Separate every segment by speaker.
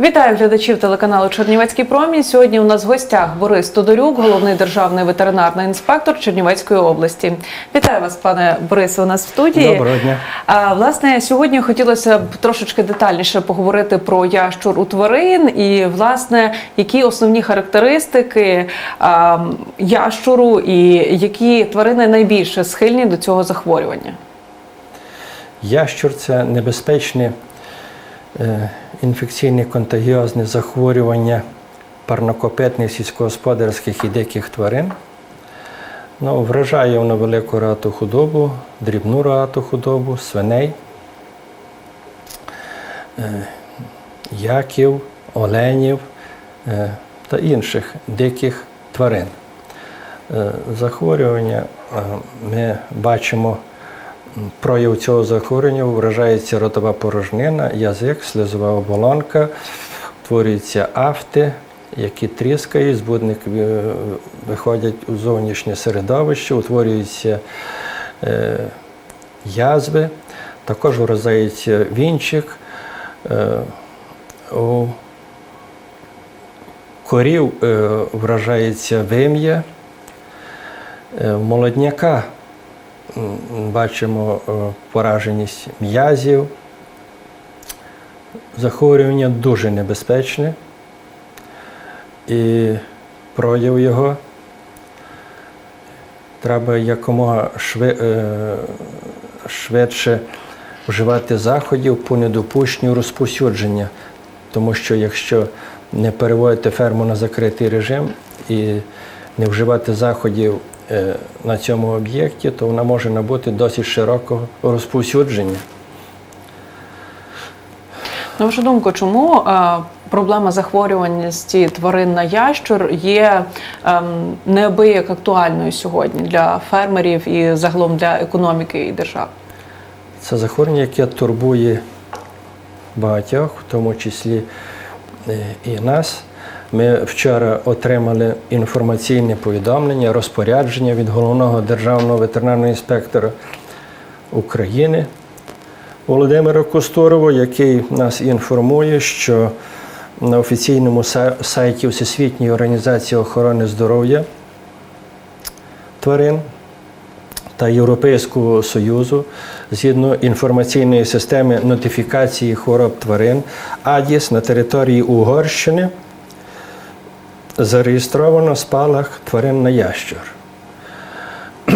Speaker 1: Вітаю глядачів телеканалу Чернівецький промінь. Сьогодні у нас в гостях Борис Тодорюк, головний державний ветеринарний інспектор Чернівецької області. Вітаю вас, пане Борисе, у нас в студії.
Speaker 2: Доброго дня.
Speaker 1: А, власне, сьогодні хотілося б трошечки детальніше поговорити про ящур у тварин і, власне, які основні характеристики а, ящуру і які тварини найбільше схильні до цього захворювання.
Speaker 2: Ящур це небезпечне е, інфекційне контагіозне захворювання парнокопитних сільськогосподарських і диких тварин. Ну, вражає воно велику рату худобу, дрібну рату худобу, свиней, е, яків, оленів е, та інших диких тварин. Е, Захворювання ми бачимо прояв цього захворювання вражається ротова порожнина, язик, слизова оболонка, утворюються афти, які тріскають, збудник е, виходять у зовнішнє середовище, утворюються е, язви, також вражається вінчик. Е, у корів вражається вим'я. Молодняка бачимо е, пораженість м'язів. Захворювання дуже небезпечне. І прояв його треба якомога е, швидше вживати заходів по недопущенню розповсюдження. Тому що якщо не переводити ферму на закритий режим і не вживати заходів на цьому об'єкті, то вона може набути досить широкого розповсюдження.
Speaker 1: На вашу думку, чому е, проблема захворюваності тварин на ящур є ем, неабияк актуальною сьогодні для фермерів і загалом для економіки і держав?
Speaker 2: Це захворювання, яке турбує багатьох, в тому числі е, і нас. Ми вчора отримали інформаційне повідомлення, розпорядження від головного державного ветеринарного інспектора України Володимира Костурова, який нас інформує, що на офіційному сайті Всесвітньої організації охорони здоров'я тварин та Європейського Союзу згідно інформаційної системи нотифікації хвороб тварин АДІС на території Угорщини зареєстровано спалах тварин на ящур.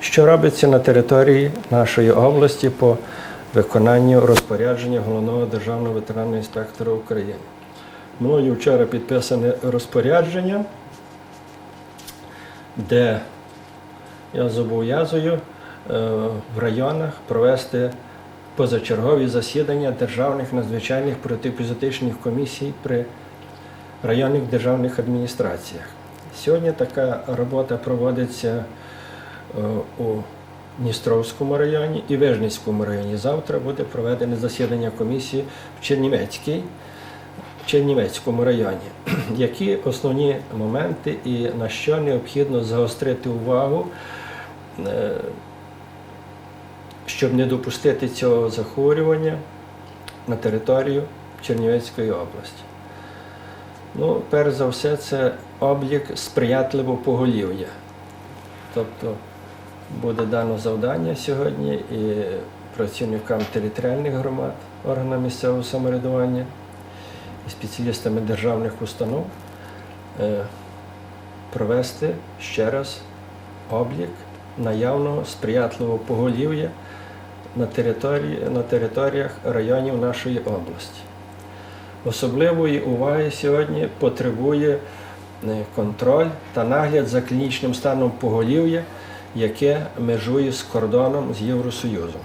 Speaker 2: Що робиться на території нашої області по виконанню розпорядження головного державного ветеринарного інспектора України? Мною вчора підписане розпорядження, де я зобов'язую е, в районах провести позачергові засідання державних надзвичайних протиепізотичних комісій при районних державних адміністраціях. Сьогодні така робота проводиться е, у Дністровському районі і Вижницькому районі. Завтра буде проведене засідання комісії в Чернівецькій, Чернівецькому районі. Які основні моменти і на що необхідно загострити увагу, е, щоб не допустити цього захворювання на територію Чернівецької області? Ну, перш за все, це облік сприятливого поголів'я. Тобто буде дано завдання сьогодні і працівникам територіальних громад, органам місцевого самоврядування і спеціалістами державних установ е, провести ще раз облік наявного сприятливого поголів'я на, території, на територіях районів нашої області. Особливої уваги сьогодні потребує е, контроль та нагляд за клінічним станом поголів'я, яке межує з кордоном з Євросоюзом.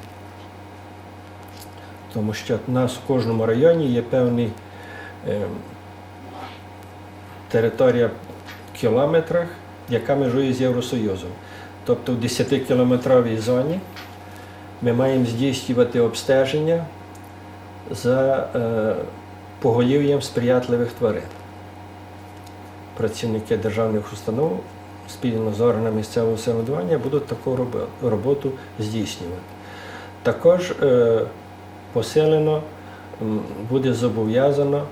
Speaker 2: Тому що в нас в кожному районі є певний е, територія в кілометрах, яка межує з Євросоюзом. Тобто в 10-кілометровій зоні ми маємо здійснювати обстеження за е, поголів'ям сприятливих тварин. Працівники державних установ спільно з органами місцевого самоврядування будуть таку роботу здійснювати. Також е, посилено буде зобов'язано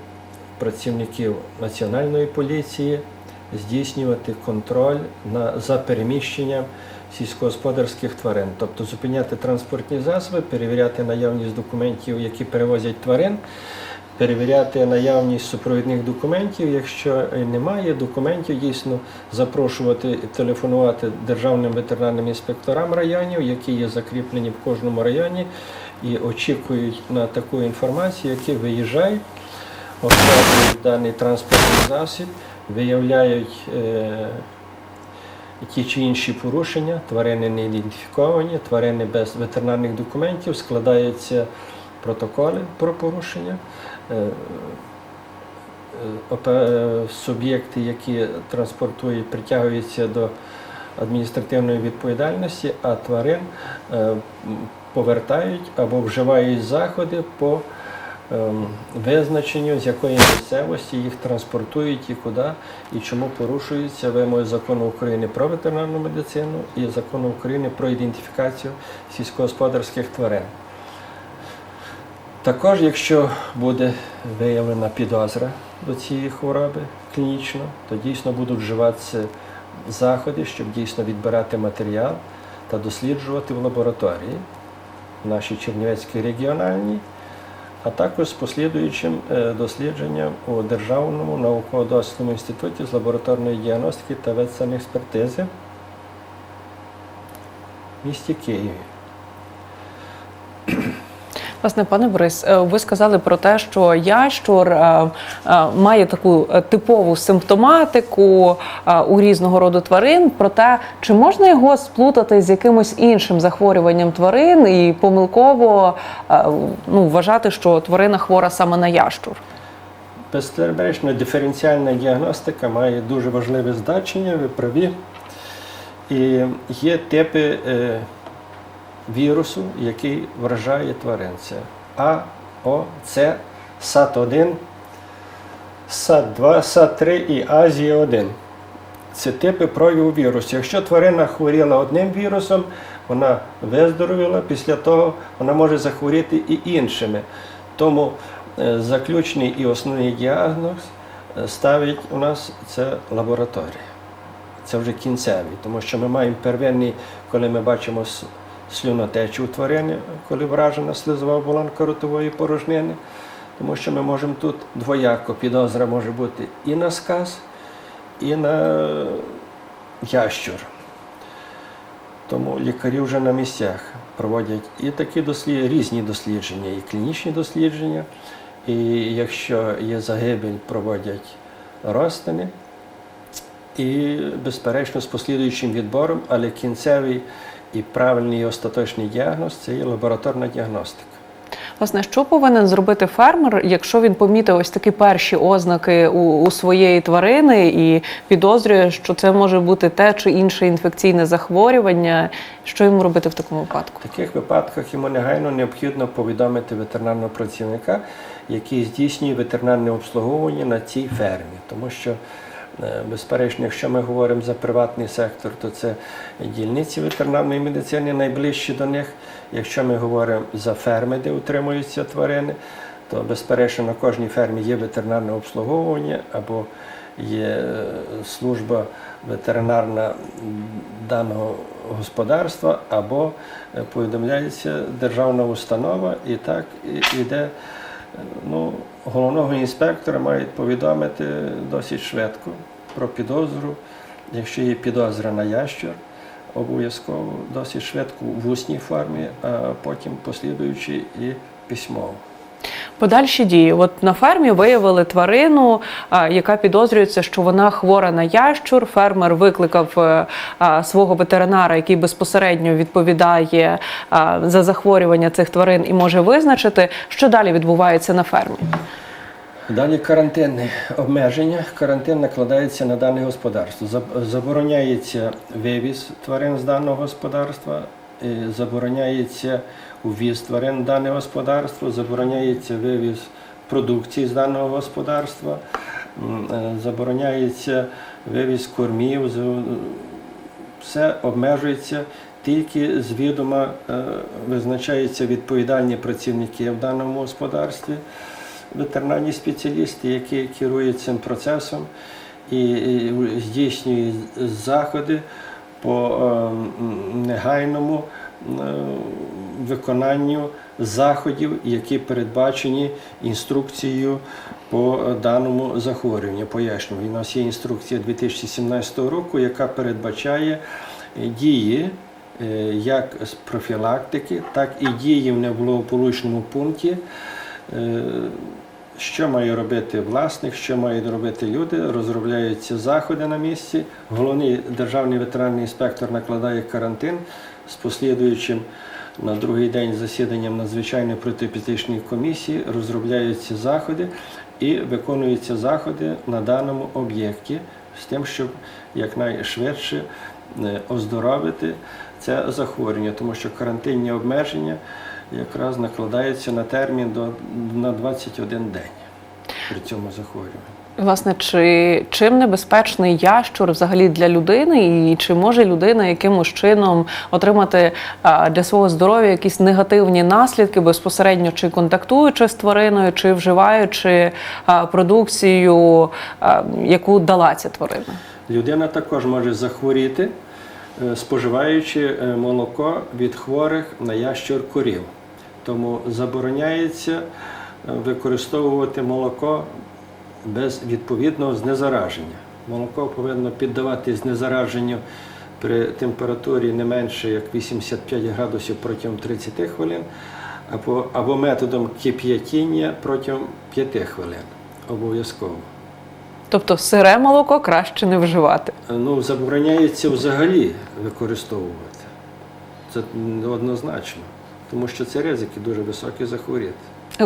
Speaker 2: працівників Національної поліції здійснювати контроль на, за переміщенням сільськогосподарських тварин, тобто зупиняти транспортні засоби, перевіряти наявність документів, які перевозять тварин, перевіряти наявність супровідних документів. Якщо немає документів, дійсно запрошувати телефонувати державним ветеринарним інспекторам районів, які є закріплені в кожному районі, і очікують на таку інформацію, які виїжджають, обстежують даний транспортний засіб, виявляють. Е- ті чи інші порушення, тварини не ідентифіковані, тварини без ветеринарних документів, складаються протоколи про порушення. Е, е, е, Суб'єкти, які транспортують, притягуються до адміністративної відповідальності, а тварин повертають або вживають заходи по ем, визначенню, з якої місцевості їх транспортують і куди, і чому порушуються вимоги закону України про ветеринарну медицину і закону України про ідентифікацію сільськогосподарських тварин. Також, якщо буде виявлена підозра до цієї хвороби клінічно, то дійсно будуть вживатися заходи, щоб дійсно відбирати матеріал та досліджувати в лабораторії в нашій Чернівецькій регіональній, а також з послідуючим е, дослідженням у Державному науково-дослідному інституті з лабораторної діагностики та ветсанекспертизи в місті Києві.
Speaker 1: Власне, пане Борис, е, ви сказали про те, що ящур е, е, має таку типову симптоматику у різного роду тварин. Проте, чи можна його сплутати з якимось іншим захворюванням тварин і помилково ну, вважати, що тварина хвора саме на ящур?
Speaker 2: Безперечно, диференціальна діагностика має дуже важливе значення, ви праві. І є типи вірусу, який вражає тварин. Це А, О, С, САТ-1, САТ-2, САТ-3 і Азія-1. Це типи прояву вірусу. Якщо тварина хворіла одним вірусом, вона виздоровіла, після того вона може захворіти і іншими. Тому е, заключний і основний діагноз е, ставить у нас це лабораторія. Це вже кінцевий, тому що ми маємо первинний, коли ми бачимо с- слюнотечу у коли вражена слизова оболонка ротової порожнини, тому що ми можемо тут двояко підозра може бути і на сказ, і на ящур. Тому лікарі вже на місцях проводять і такі дослідження, різні дослідження, і клінічні дослідження. І якщо є загибель, проводять розтини. І, безперечно, з послідуючим відбором, але кінцевий і правильний і остаточний діагноз це є лабораторна діагностика.
Speaker 1: Власне, що повинен зробити фермер, якщо він помітив ось такі перші ознаки у, у своєї тварини і підозрює, що це може бути те чи інше інфекційне захворювання? Що йому робити в такому випадку?
Speaker 2: В таких випадках йому негайно необхідно повідомити ветеринарного працівника, який здійснює ветеринарне обслуговування на цій фермі. Тому що, безперечно, якщо ми говоримо за приватний сектор, то це дільниці ветеринарної медицини найближчі до них. Якщо ми говоримо за ферми, де утримуються тварини, то безперечно на кожній фермі є ветеринарне обслуговування або є е, служба ветеринарна даного господарства, або е, повідомляється державна установа, і так іде. е, Ну, головного інспектора мають повідомити досить швидко про підозру. Якщо є підозра на ящер, обов'язково досить швидко в усній формі, а потім послідуючи і письмово.
Speaker 1: Подальші дії. От на фермі виявили тварину, яка підозрюється, що вона хвора на ящур. Фермер викликав е, свого ветеринара, який безпосередньо відповідає за захворювання цих тварин і може визначити, що далі відбувається на фермі.
Speaker 2: Далі карантинне обмеження. Карантин накладається на дане господарство. Заб- Забороняється вивіз тварин з даного господарства, забороняється увіз тварин в дане господарство, забороняється вивіз продукції з даного господарства, е, забороняється вивіз кормів, все обмежується. Тільки з відома е, визначаються відповідальні працівники в даному господарстві ветеринарні спеціалісти, які керують цим процесом і, здійснюють заходи по е, негайному виконанню заходів, які передбачені інструкцією по е, даному захворюванню. Пояснюю, у нас є інструкція 2017 року, яка передбачає е, дії е, як з профілактики, так і дії в неблагополучному пункті. Що має робити власник, що мають робити люди, розробляються заходи на місці. Головний державний ветеранний інспектор накладає карантин з послідуючим на другий день засіданням надзвичайної протиепідемічної комісії, розробляються заходи і виконуються заходи на даному об'єкті з тим, щоб якнайшвидше е, оздоровити це захворювання, тому що карантинні обмеження якраз накладаються на термін до на 21 день при цьому захворюванні.
Speaker 1: Власне, чи чим небезпечний ящур взагалі для людини, і чи може людина якимось чином отримати для свого здоров'я якісь негативні наслідки безпосередньо чи контактуючи з твариною, чи вживаючи продукцію, яку дала ця тварина?
Speaker 2: Людина також може захворіти, е, споживаючи е, молоко від хворих на ящур корів. Тому забороняється е, використовувати молоко без відповідного знезараження. Молоко повинно піддавати знезараженню при температурі не менше як 85 градусів протягом 30 хвилин, або, або методом кип'ятіння протягом 5 хвилин. Обов'язково.
Speaker 1: Тобто сире молоко краще не вживати.
Speaker 2: Ну, забороняється взагалі використовувати. Це однозначно. Тому що це ризики дуже високі захворіти.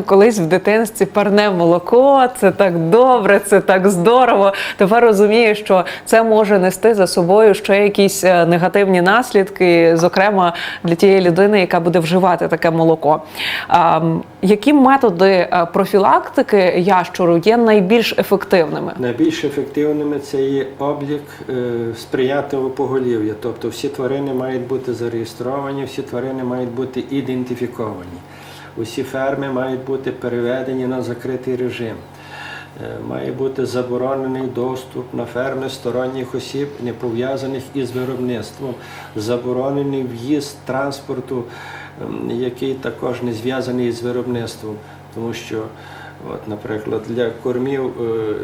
Speaker 1: Колись в дитинстві парне молоко, це так добре, це так здорово. Тепер розумію, що це може нести за собою ще якісь е, негативні наслідки, зокрема для тієї людини, яка буде вживати таке молоко. Які методи е, профілактики ящуру є найбільш ефективними?
Speaker 2: Найбільш ефективними це є облік е, сприятливого поголів'я. Тобто всі тварини мають бути зареєстровані, всі тварини мають бути ідентифіковані. Усі ферми мають бути переведені на закритий режим. Е, Має бути заборонений доступ на ферми сторонніх осіб, не пов'язаних із виробництвом, заборонений в'їзд транспорту, ем, який також не зв'язаний з виробництвом, тому що От, наприклад, для кормів е,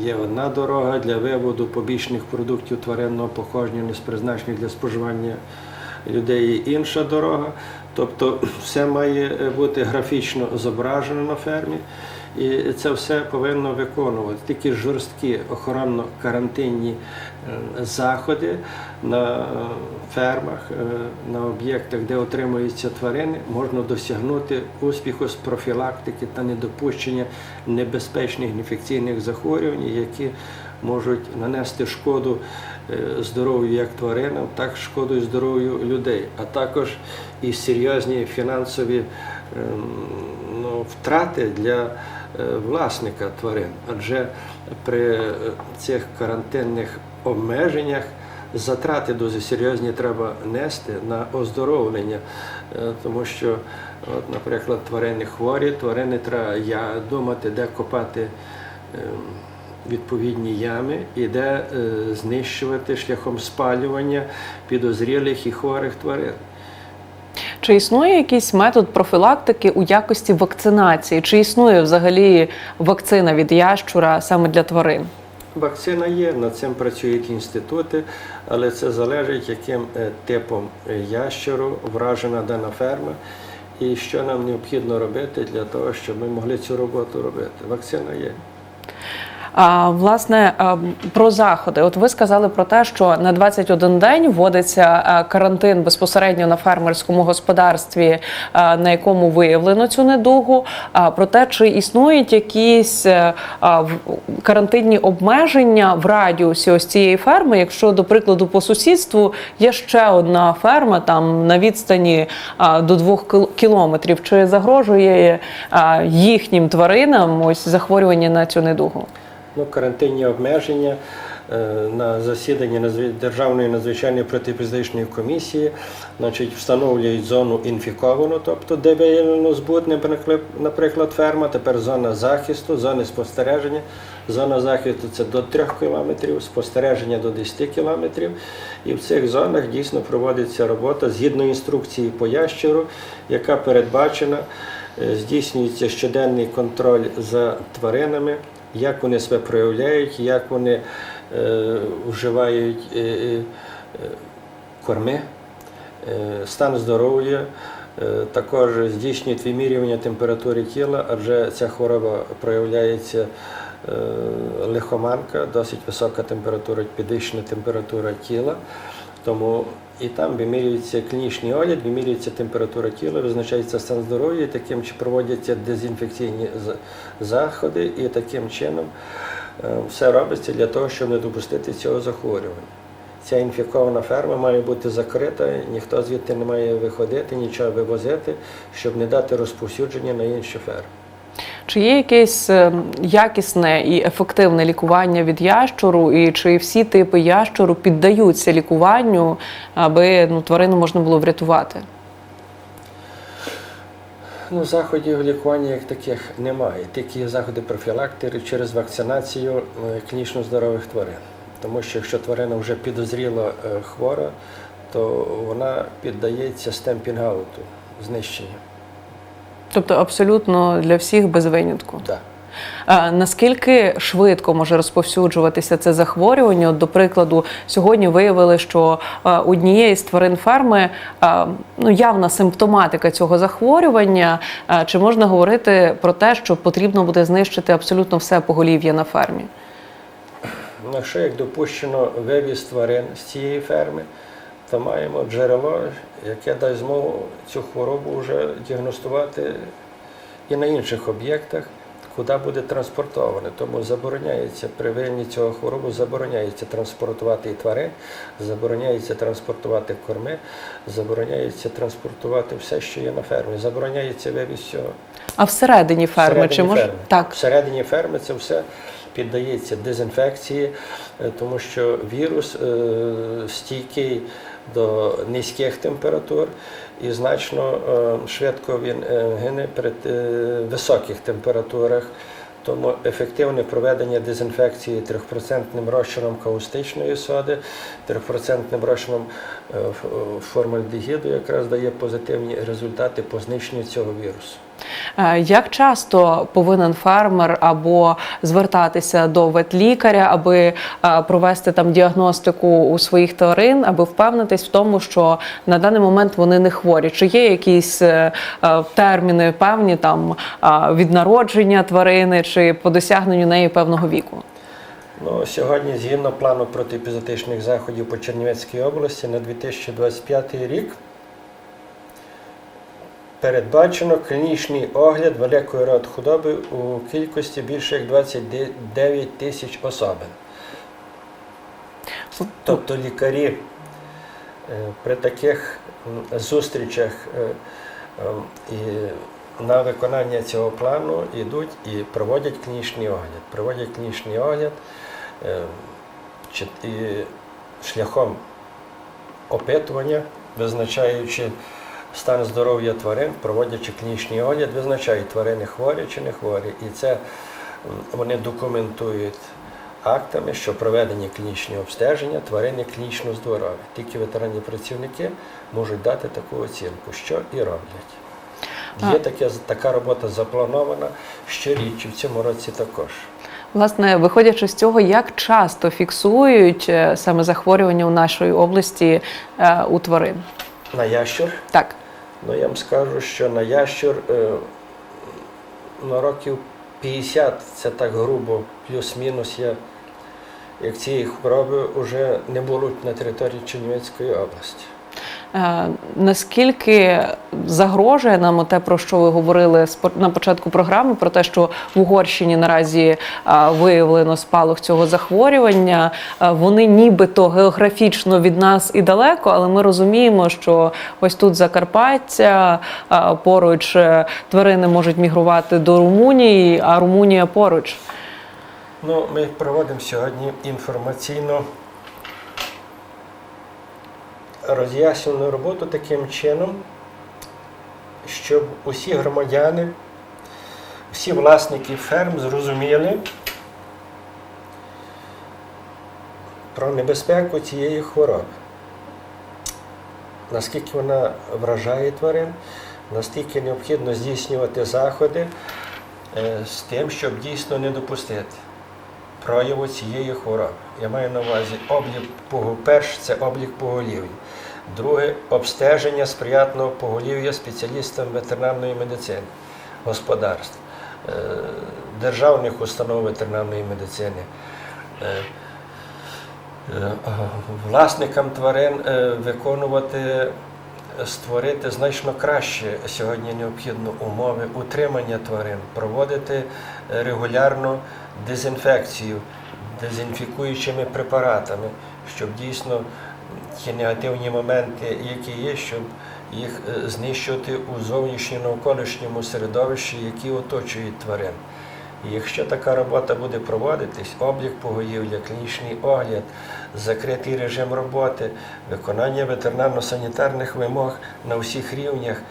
Speaker 2: є одна дорога, для виводу побічних продуктів тваринного походження, не призначених для споживання людей інша дорога. Тобто все має е, бути графічно зображено на фермі. І це все повинно виконувати. Тільки жорсткі охоронно-карантинні е, заходи на е, фермах, на об'єктах, де отримуються тварини, можна досягнути успіху з профілактики та недопущення небезпечних інфекційних захворювань, які можуть нанести шкоду здоров'ю як тваринам, так шкоду і здоров'ю людей, а також і серйозні фінансові ем, ну, втрати для е, власника тварин. Адже при е, цих карантинних обмеженнях затрати дуже серйозні треба нести на оздоровлення, Е, тому що, от, наприклад, тварини хворі, тварини треба я думати, де копати. Відповідні ями і де е, знищувати шляхом спалювання підозрілих і хворих тварин.
Speaker 1: Чи існує якийсь метод профілактики у якості вакцинації? Чи існує взагалі вакцина від ящура саме для тварин?
Speaker 2: Вакцина є, над цим працюють інститути, але це залежить, яким е, типом е, ящеру вражена дана ферма і що нам необхідно робити для того, щоб ми могли цю роботу робити. Вакцина є.
Speaker 1: А, власне, про заходи. От ви сказали про те, що на 21 день вводиться карантин безпосередньо на фермерському господарстві, на якому виявлено цю недугу. А про те, чи існують якісь е, карантинні обмеження в радіусі ось цієї ферми, якщо, до прикладу, по сусідству є ще одна ферма там на відстані до двох кілометрів, чи загрожує їхнім тваринам ось захворювання на цю недугу?
Speaker 2: Ну, карантинні обмеження е, на засіданні Державної надзвичайної протипізичної комісії, значить, встановлюють зону інфіковану, тобто де виявлено збутне, наприклад- наприклад, ферма, тепер зона захисту, зони спостереження. Зона захисту це до 3 кілометрів, спостереження до 10 кілометрів. І в цих зонах дійсно проводиться робота згідно інструкції по ящеру, яка передбачена. Е, Здійснюється щоденний контроль за тваринами, як вони себе проявляють, як вони е, вживають е, е, корми, е, стан здоров'я. Е, Також здійснюють вимірювання температури тіла, адже ця хвороба проявляється е, лихоманка, досить висока температура, підвищена температура тіла. Тому і там вимірюється клінічний огляд, вимірюється температура тіла, визначається стан здоров'я, таким чи проводяться дезінфекційні заходи, і таким чином е, все робиться для того, щоб не допустити цього захворювання. Ця інфікована ферма має бути закрита, ніхто звідти не має виходити, нічого вивозити, щоб не дати розповсюдження на інші ферми.
Speaker 1: Чи є якесь е, якісне і ефективне лікування від ящуру, і чи всі типи ящуру піддаються лікуванню, аби ну, тварину можна було врятувати?
Speaker 2: Ну, заходів лікування як таких немає. Тільки є заходи профілактики через вакцинацію е, клінічно здорових тварин. Тому що якщо тварина вже підозріло е, хвора, то вона піддається стемпінгауту, знищенню.
Speaker 1: Тобто абсолютно для всіх без винятку.
Speaker 2: Да.
Speaker 1: Е, Наскільки швидко може розповсюджуватися це захворювання? От, до прикладу, сьогодні виявили, що однієї з тварин ферми ну, явна симптоматика цього захворювання. Чи можна говорити про те, що потрібно буде знищити абсолютно все поголів'я на фермі?
Speaker 2: Ну, Якщо як допущено вивіз тварин з цієї ферми, то маємо джерело, яке дасть змогу цю хворобу вже діагностувати і на інших об'єктах, куди буде транспортоване. Тому забороняється при виявленні цього хворобу, забороняється транспортувати і тварин, забороняється транспортувати корми, забороняється транспортувати все, що є на фермі, забороняється вивіз цього.
Speaker 1: А всередині ферми
Speaker 2: Всередині
Speaker 1: чи може
Speaker 2: ферми.
Speaker 1: так?
Speaker 2: Всередині ферми це все піддається дезінфекції, е, тому що вірус е, стійкий до низьких температур і значно е, швидко він е, гине при е, високих температурах. Тому ефективне проведення дезінфекції 3% розчином каустичної соди, 3% розчином формальдегіду якраз дає позитивні результати по знищенню цього вірусу.
Speaker 1: Е, Як часто повинен фермер або звертатися до ветлікаря, аби е, провести там діагностику у своїх тварин, аби впевнитись в тому, що на даний момент вони не хворі? Чи є якісь е, терміни певні там від народження тварини чи по досягненню неї певного віку?
Speaker 2: Ну, сьогодні, згідно плану протиепізотичних заходів по Чернівецькій області на 2025 рік, передбачено клінічний огляд великої род худоби у кількості більше як 29 тисяч особин. Тобто лікарі е, при таких зустрічах е, ем, і на виконання цього плану йдуть і проводять клінічний огляд. Проводять клінічний огляд е, шляхом опитування, визначаючи стан здоров'я тварин, проводячи клінічний огляд, визначають тварини хворі чи не хворі. І це вони документують актами, що проведені клінічні обстеження, тварини клінічно здорові. Тільки ветеранні працівники можуть дати таку оцінку, що і роблять. Є таке, така робота запланована щоріччя, в цьому році також.
Speaker 1: Власне, виходячи з цього, як часто фіксують е, саме захворювання у нашій області е, у тварин?
Speaker 2: На ящур,
Speaker 1: Так.
Speaker 2: Ну я вам скажу, що на ящур е, на років 50, це так грубо, плюс-мінус, я, як цієї хвороби вже не було на території Чернівецької області.
Speaker 1: Е, Наскільки загрожує нам те, про що ви говорили на початку програми, про те, що в Угорщині наразі е, виявлено спалах цього захворювання? Е, Вони нібито географічно від нас і далеко, але ми розуміємо, що ось тут Закарпаття поруч тварини можуть мігрувати до Румунії, а Румунія поруч.
Speaker 2: Ну, ми проводимо сьогодні інформаційно роз'яснювальну роботу таким чином, щоб усі громадяни, всі власники ферм зрозуміли про небезпеку цієї хвороби. Наскільки вона вражає тварин, наскільки необхідно здійснювати заходи е, з тим, щоб дійсно не допустити прояву цієї хвороби. Я маю на увазі облік пого- перше це облік поголів'я. Друге обстеження сприятного поголів'я спеціалістам ветеринарної медицини, господарств, е, державних установ ветеринарної медицини. е, е, Власникам тварин виконувати, створити значно краще сьогодні необхідно умови утримання тварин, проводити е, регулярно дезінфекцію дезінфікуючими препаратами, щоб дійсно ті негативні моменти, які є, щоб їх е, знищувати у зовнішньому навколишньому середовищі, які оточують тварин. І якщо така робота буде проводитись, облік погоївля, клінічний огляд, закритий режим роботи, виконання ветеринарно-санітарних вимог на всіх рівнях,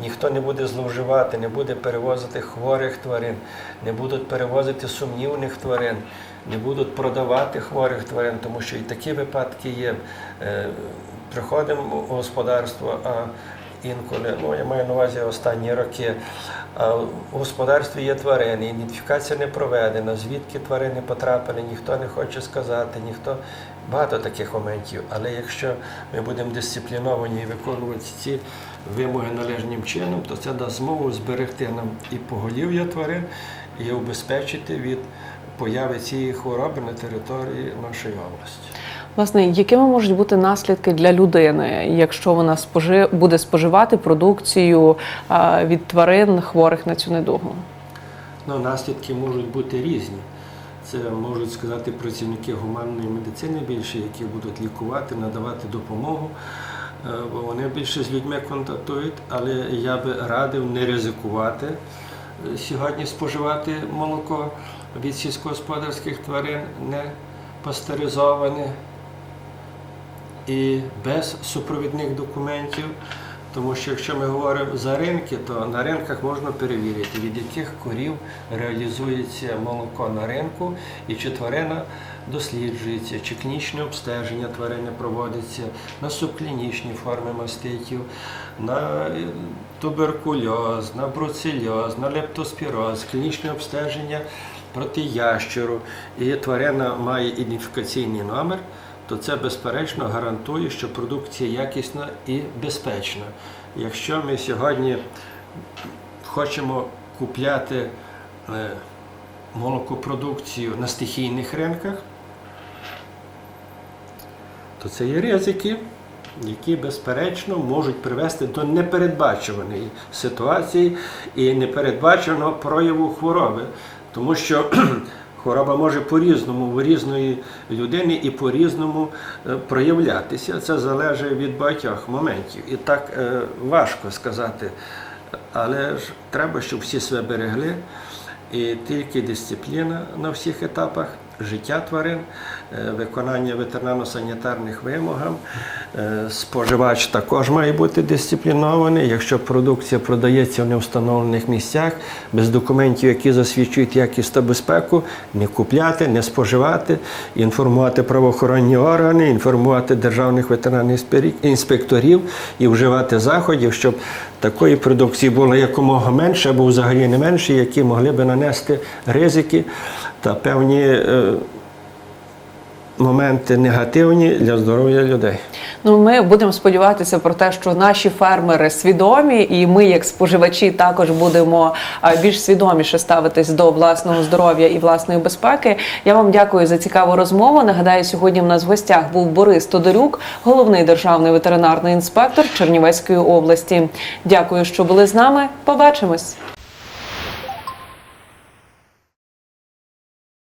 Speaker 2: ніхто не буде зловживати, не буде перевозити хворих тварин, не будуть перевозити сумнівних тварин, не будуть продавати хворих тварин, тому що і такі випадки є. Е, Приходимо у господарство, а інколи, ну я маю на увазі останні роки, а в господарстві є тварини, ідентифікація не проведена, звідки тварини потрапили, ніхто не хоче сказати, ніхто багато таких моментів. Але якщо ми будемо дисципліновані і виконувати ці вимоги належним чином, то це дасть змогу зберегти нам і поголів'я тварин, і убезпечити від появи цієї хвороби на території нашої області.
Speaker 1: Власне, якими можуть бути наслідки для людини, якщо вона спожи... буде споживати продукцію а, від тварин хворих на цю недугу?
Speaker 2: Ну, наслідки можуть бути різні. Це можуть сказати працівники гуманної медицини більше, які будуть лікувати, надавати допомогу, е, бо вони більше з людьми контактують, але я би радив не ризикувати е, сьогодні споживати молоко від сільськогосподарських тварин, не пастеризоване і без супровідних документів. Тому що якщо ми говоримо за ринки, то на ринках можна перевірити, від яких корів реалізується молоко на ринку, і чи тварина досліджується, чи клінічне обстеження тварини проводиться на субклінічні форми маститів, на е, туберкульоз, на бруцельоз, на лептоспіроз, клінічне обстеження проти ящеру. І тварина має ідентифікаційний номер то це безперечно гарантує, що продукція якісна і безпечна. Якщо ми сьогодні хочемо купляти е, молокопродукцію на стихійних ринках, то це є ризики, які безперечно можуть привести до непередбачуваної ситуації і непередбаченого прояву хвороби. Тому що Хвороба може по-різному в різної людини і по-різному е, проявлятися. Це залежить від багатьох моментів. І так е, важко сказати. Але ж треба, щоб всі себе берегли. І тільки дисципліна на всіх етапах життя тварин, е, виконання ветеринарно-санітарних вимог. Е, Споживач також має бути дисциплінований. Якщо продукція продається в невстановлених місцях, без документів, які засвідчують якість та безпеку, не купляти, не споживати, інформувати правоохоронні органи, інформувати державних ветеринарних інспекторів і вживати заходів, щоб такої продукції було якомога менше або взагалі не менше, які могли би нанести ризики та певні е, моменти негативні для здоров'я людей.
Speaker 1: Ну, ми будемо сподіватися про те, що наші фермери свідомі, і ми, як споживачі, також будемо більш свідоміше ставитись до власного здоров'я і власної безпеки. Я вам дякую за цікаву розмову. Нагадаю, сьогодні в нас в гостях був Борис Тодорюк, головний державний ветеринарний інспектор Чернівецької області. Дякую, що були з нами. Побачимось.